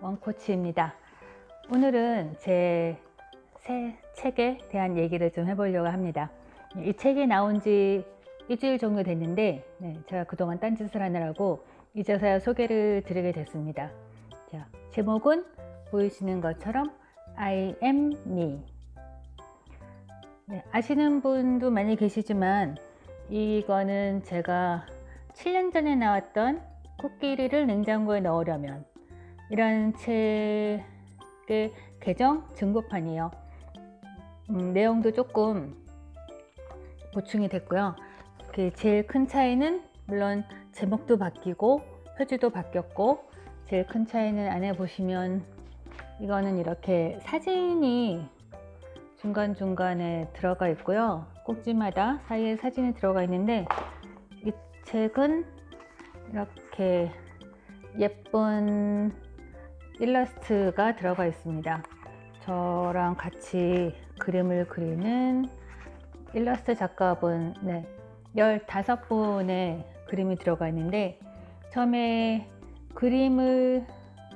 원코치입니다. 오늘은 제 새 책에 대한 얘기를 좀 해보려고 합니다. 이 책이 나온 지 일주일 정도 됐는데, 네, 제가 그동안 딴짓을 하느라고 이제서야 소개를 드리게 됐습니다. 자, 제목은 보이시는 것처럼 I am me. 네, 아시는 분도 많이 계시지만, 이거는 제가 7년 전에 나왔던 코끼리를 냉장고에 넣으려면 이런 책의 개정 증거판이에요. 음, 내용도 조금 보충이 됐고요. 그 제일 큰 차이는 물론 제목도 바뀌고 표지도 바뀌었고 제일 큰 차이는 안에 보시면 이거는 이렇게 사진이 중간중간에 들어가 있고요. 꼭지마다 사이에 사진이 들어가 있는데 이 책은 이렇게 예쁜 일러스트가 들어가 있습니다. 저랑 같이 그림을 그리는 일러스트 작가분, 네, 15분의 그림이 들어가 있는데, 처음에 그림을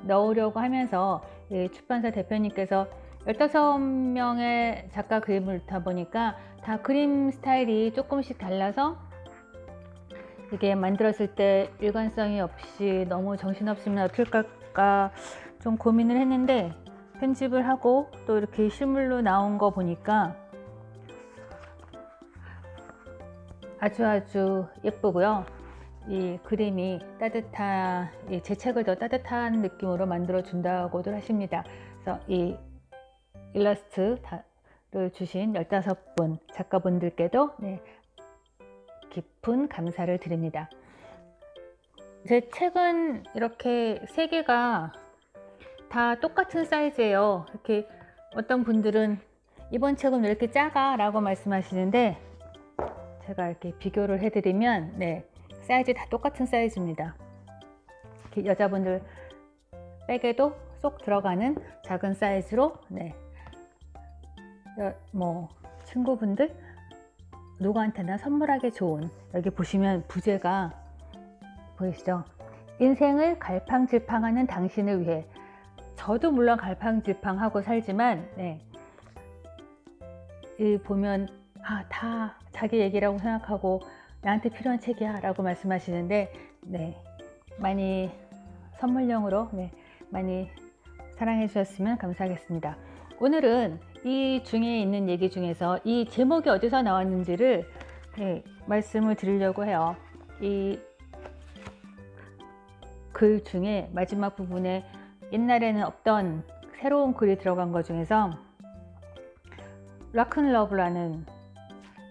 넣으려고 하면서 이 출판사 대표님께서 15명의 작가 그림을 넣다 보니까 다 그림 스타일이 조금씩 달라서 이게 만들었을 때 일관성이 없이 너무 정신없으면 어떨까 좀 고민을 했는데 편집을 하고 또 이렇게 실물로 나온 거 보니까 아주 아주 예쁘고요. 이 그림이 따뜻한 이 제 책을 더 따뜻한 느낌으로 만들어 준다고도 하십니다. 그래서 이 일러스트를 주신 15분 작가분들께도 네, 깊은 감사를 드립니다. 제 책은 이렇게 세 개가 다 똑같은 사이즈예요. 이렇게 어떤 분들은 이번 책은 왜 이렇게 작아? 라고 말씀하시는데 제가 이렇게 비교를 해드리면 네, 사이즈 다 똑같은 사이즈입니다. 이렇게 여자분들 백에도 쏙 들어가는 작은 사이즈로 네, 여- 뭐 친구분들 누구한테나 선물하기 좋은 여기 보시면 부제가 보이시죠? 인생을 갈팡질팡하는 당신을 위해 저도 물론 갈팡질팡하고 살지만 네. 이 보면 아, 다 자기 얘기라고 생각하고 나한테 필요한 책이야 라고 말씀하시는데 네. 많이 선물용으로 네. 많이 사랑해 주셨으면 감사하겠습니다. 오늘은 이 중에 있는 얘기 중에서 이 제목이 어디서 나왔는지를 네, 말씀을 드리려고 해요. 이 글 중에 마지막 부분에 옛날에는 없던 새로운 글이 들어간 것 중에서 락큰러브라는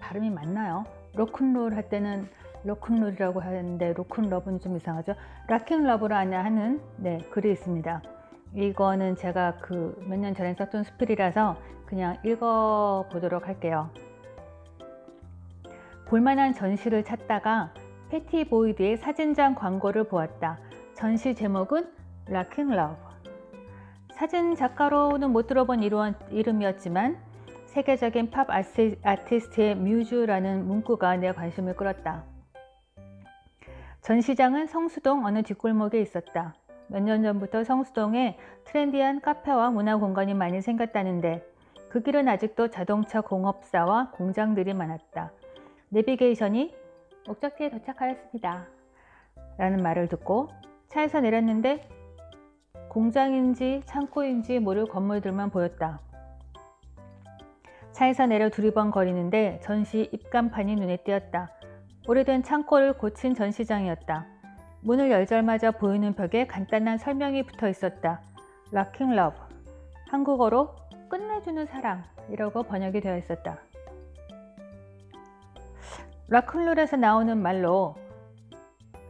발음이 맞나요? 로큰롤 할 때는 로큰롤이라고 하는데 로큰러브는 좀 이상하죠. 락킹러브라 하는 네, 글이 있습니다. 이거는 제가 그 몇 년 전에 썼던 스필이라서 그냥 읽어 보도록 할게요. 볼만한 전시를 찾다가 패티 보이드의 사진장 광고를 보았다. 전시 제목은 락킹 러브. 사진 작가로는 못 들어본 이름이었지만 세계적인 팝 아티- 아티스트의 뮤즈라는 문구가 내 관심을 끌었다. 전시장은 성수동 어느 뒷골목에 있었다. 몇 년 전부터 성수동에 트렌디한 카페와 문화 공간이 많이 생겼다는데 그 길은 아직도 자동차 공업사와 공장들이 많았다. 내비게이션이 목적지에 도착하였습니다. 라는 말을 듣고 차에서 내렸는데 공장인지 창고인지 모를 건물들만 보였다. 차에서 내려 두리번거리는데 전시 입간판이 눈에 띄었다. 오래된 창고를 고친 전시장이었다. 문을 열자마자 보이는 벽에 간단한 설명이 붙어 있었다. 락킹 러브. 한국어로 끝내주는 사랑이라고 번역이 되어 있었다. 락큰롤에서 나오는 말로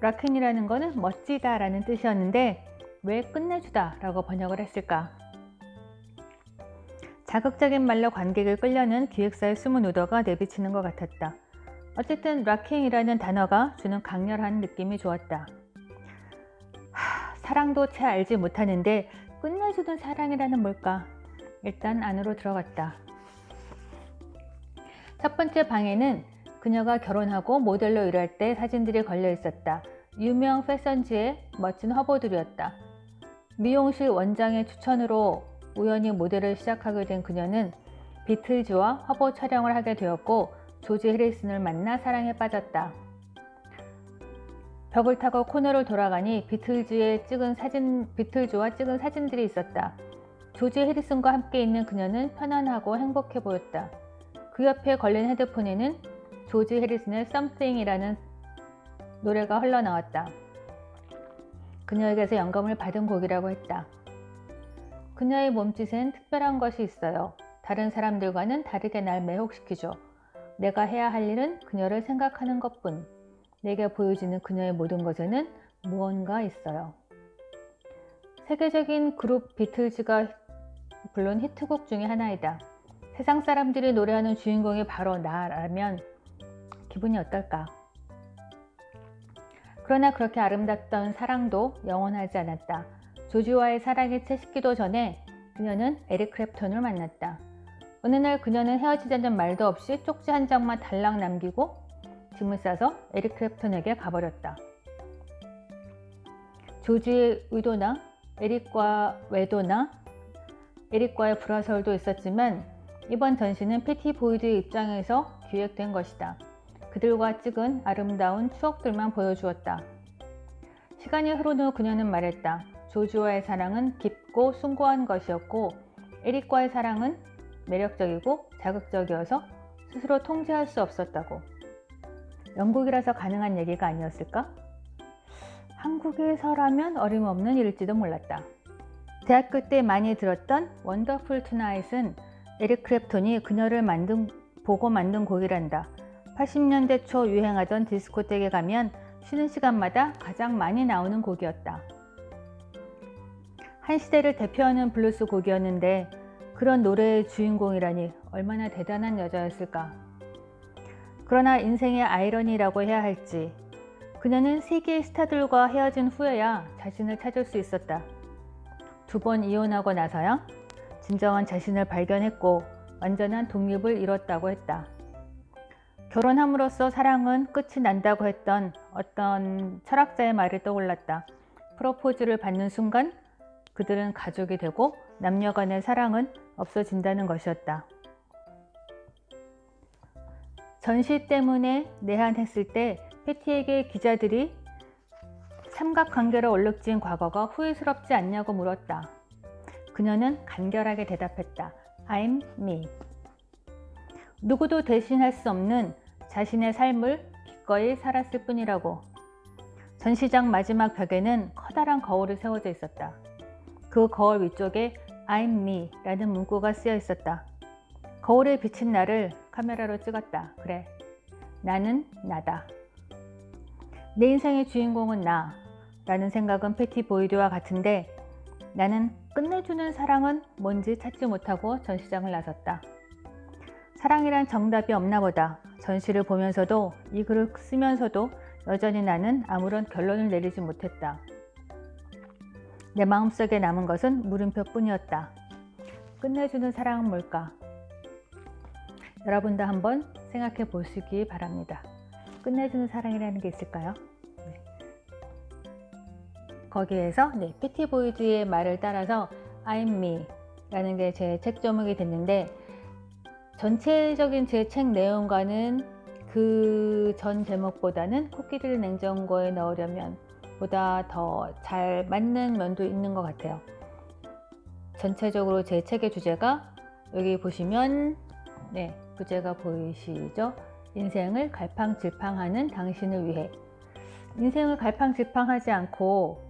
락큰이라는 것은 멋지다라는 뜻이었는데 왜 끝내주다 라고 번역을 했을까? 자극적인 말로 관객을 끌려는 기획사의 숨은 의도가 내비치는 것 같았다. 어쨌든 락킹이라는 단어가 주는 강렬한 느낌이 좋았다. 하, 사랑도 채 알지 못하는데 끝내주는 사랑이라는 뭘까? 일단 안으로 들어갔다. 첫 번째 방에는 그녀가 결혼하고 모델로 일할 때 사진들이 걸려 있었다. 유명 패션지의 멋진 화보들이었다. 미용실 원장의 추천으로 우연히 모델을 시작하게 된 그녀는 비틀즈와 화보 촬영을 하게 되었고 조지 해리슨을 만나 사랑에 빠졌다. 벽을 타고 코너를 돌아가니 비틀즈에 찍은 사진, 비틀즈와 찍은 사진들이 있었다. 조지 해리슨과 함께 있는 그녀는 편안하고 행복해 보였다. 그 옆에 걸린 헤드폰에는 조지 해리슨의 Something이라는 노래가 흘러나왔다. 그녀에게서 영감을 받은 곡이라고 했다. 그녀의 몸짓엔 특별한 것이 있어요. 다른 사람들과는 다르게 날 매혹시키죠. 내가 해야 할 일은 그녀를 생각하는 것뿐. 내게 보여지는 그녀의 모든 것에는 무언가 있어요. 세계적인 그룹 비틀즈가 불른 히트곡 중의 하나이다. 세상 사람들이 노래하는 주인공이 바로 나라면 기분이 어떨까? 그러나 그렇게 아름답던 사랑도 영원하지 않았다. 조지와의 사랑이 채 식기도 전에 그녀는 에릭 크랩톤을 만났다. 어느 날 그녀는 헤어지자는 말도 없이 쪽지 한 장만 달랑 남기고 짐을 싸서 에릭 크랩톤에게 가버렸다. 조지의 의도나 에릭과 외도나 에릭과의 불화설도 있었지만 이번 전시는 패티 보이드의 입장에서 기획된 것이다. 그들과 찍은 아름다운 추억들만 보여주었다. 시간이 흐른 후 그녀는 말했다. 조지와의 사랑은 깊고 숭고한 것이었고 에릭과의 사랑은 매력적이고 자극적이어서 스스로 통제할 수 없었다고. 영국이라서 가능한 얘기가 아니었을까? 한국에서라면 어림없는 일일지도 몰랐다. 대학교 때 많이 들었던 원더풀 투나잇은 에릭 크랩톤이 그녀를 만든, 보고 만든 곡이란다. 80년대 초 유행하던 디스코텍에 가면 쉬는 시간마다 가장 많이 나오는 곡이었다. 한 시대를 대표하는 블루스 곡이었는데 그런 노래의 주인공이라니 얼마나 대단한 여자였을까. 그러나 인생의 아이러니라고 해야 할지 그녀는 세계의 스타들과 헤어진 후에야 자신을 찾을 수 있었다. 두 번 이혼하고 나서야 진정한 자신을 발견했고 완전한 독립을 이뤘다고 했다. 결혼함으로써 사랑은 끝이 난다고 했던 어떤 철학자의 말이 떠올랐다. 프로포즈를 받는 순간 그들은 가족이 되고 남녀 간의 사랑은 없어진다는 것이었다. 전시 때문에 내한했을 때 패티에게 기자들이 삼각관계로 얼룩진 과거가 후회스럽지 않냐고 물었다. 그녀는 간결하게 대답했다. I'm me. 누구도 대신할 수 없는 자신의 삶을 기꺼이 살았을 뿐이라고. 전시장 마지막 벽에는 커다란 거울이 세워져 있었다. 그 거울 위쪽에 I'm me 라는 문구가 쓰여 있었다. 거울에 비친 나를 카메라로 찍었다. 그래. 나는 나다. 내 인생의 주인공은 나. 라는 생각은 패티 보이드와 같은데 나는 끝내주는 사랑은 뭔지 찾지 못하고 전시장을 나섰다. 사랑이란 정답이 없나 보다. 전시를 보면서도 이 글을 쓰면서도 여전히 나는 아무런 결론을 내리지 못했다. 내 마음속에 남은 것은 물음표뿐이었다. 끝내주는 사랑은 뭘까? 여러분도 한번 생각해 보시기 바랍니다. 끝내주는 사랑이라는 게 있을까요? 네. 거기에서 네, 패티 보이즈의 말을 따라서 I'm me 라는 게 제 책 제목이 됐는데 전체적인 제 책 내용과는 그 전 제목보다는 코끼리를 냉장고에 넣으려면 보다 더 잘 맞는 면도 있는 것 같아요. 전체적으로 제 책의 주제가 여기 보시면 네, 부제가 보이시죠? 인생을 갈팡질팡하는 당신을 위해 인생을 갈팡질팡하지 않고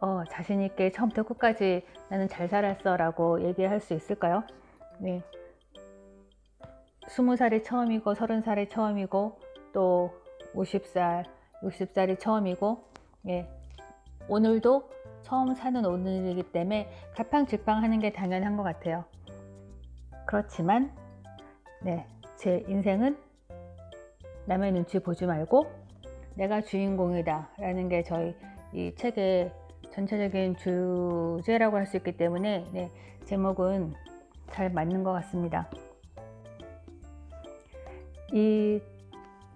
어, 자신 있게 처음부터 끝까지 나는 잘 살았어 라고 얘기할 수 있을까요? 네. 20살이 처음이고 30살이 처음이고 또 50살, 60살이 처음이고 예. 오늘도 처음 사는 오늘이기 때문에 갈팡질팡 하는 게 당연한 것 같아요. 그렇지만 네, 제 인생은 남의 눈치 보지 말고 내가 주인공이다 라는 게 저희 이 책의 전체적인 주제라고 할 수 있기 때문에 네, 제목은 잘 맞는 것 같습니다. 이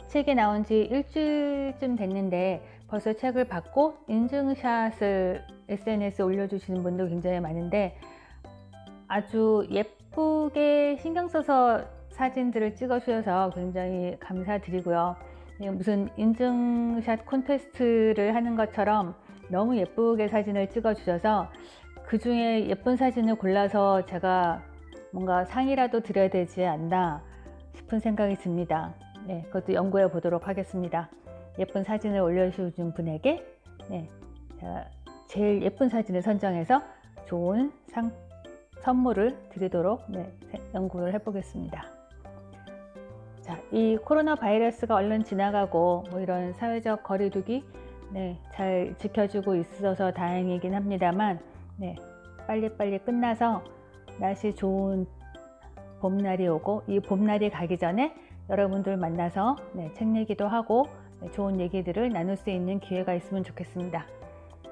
책이 나온 지 일주일쯤 됐는데 벌써 책을 받고 인증샷을 SNS에 올려주시는 분도 굉장히 많은데 아주 예쁘게 신경 써서 사진들을 찍어주셔서 굉장히 감사드리고요. 예, 무슨 인증샷 콘테스트를 하는 것처럼 너무 예쁘게 사진을 찍어주셔서 그 중에 예쁜 사진을 골라서 제가 뭔가 상이라도 드려야 되지 않나 싶은 생각이 듭니다. 네, 그것도 연구해 보도록 하겠습니다. 예쁜 사진을 올려주신 분에게 네, 제일 예쁜 사진을 선정해서 좋은 상, 선물을 드리도록 네, 연구를 해보겠습니다. 자, 이 코로나 바이러스가 얼른 지나가고 뭐 이런 사회적 거리두기 네, 잘 지켜주고 있어서 다행이긴 합니다만 네, 빨리빨리 끝나서 날씨 좋은 봄날이 오고 이 봄날이 가기 전에 여러분들 만나서 네, 책 얘기도 하고 네, 좋은 얘기들을 나눌 수 있는 기회가 있으면 좋겠습니다.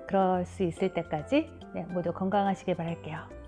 그럴 수 있을 때까지 네, 모두 건강하시길 바랄게요.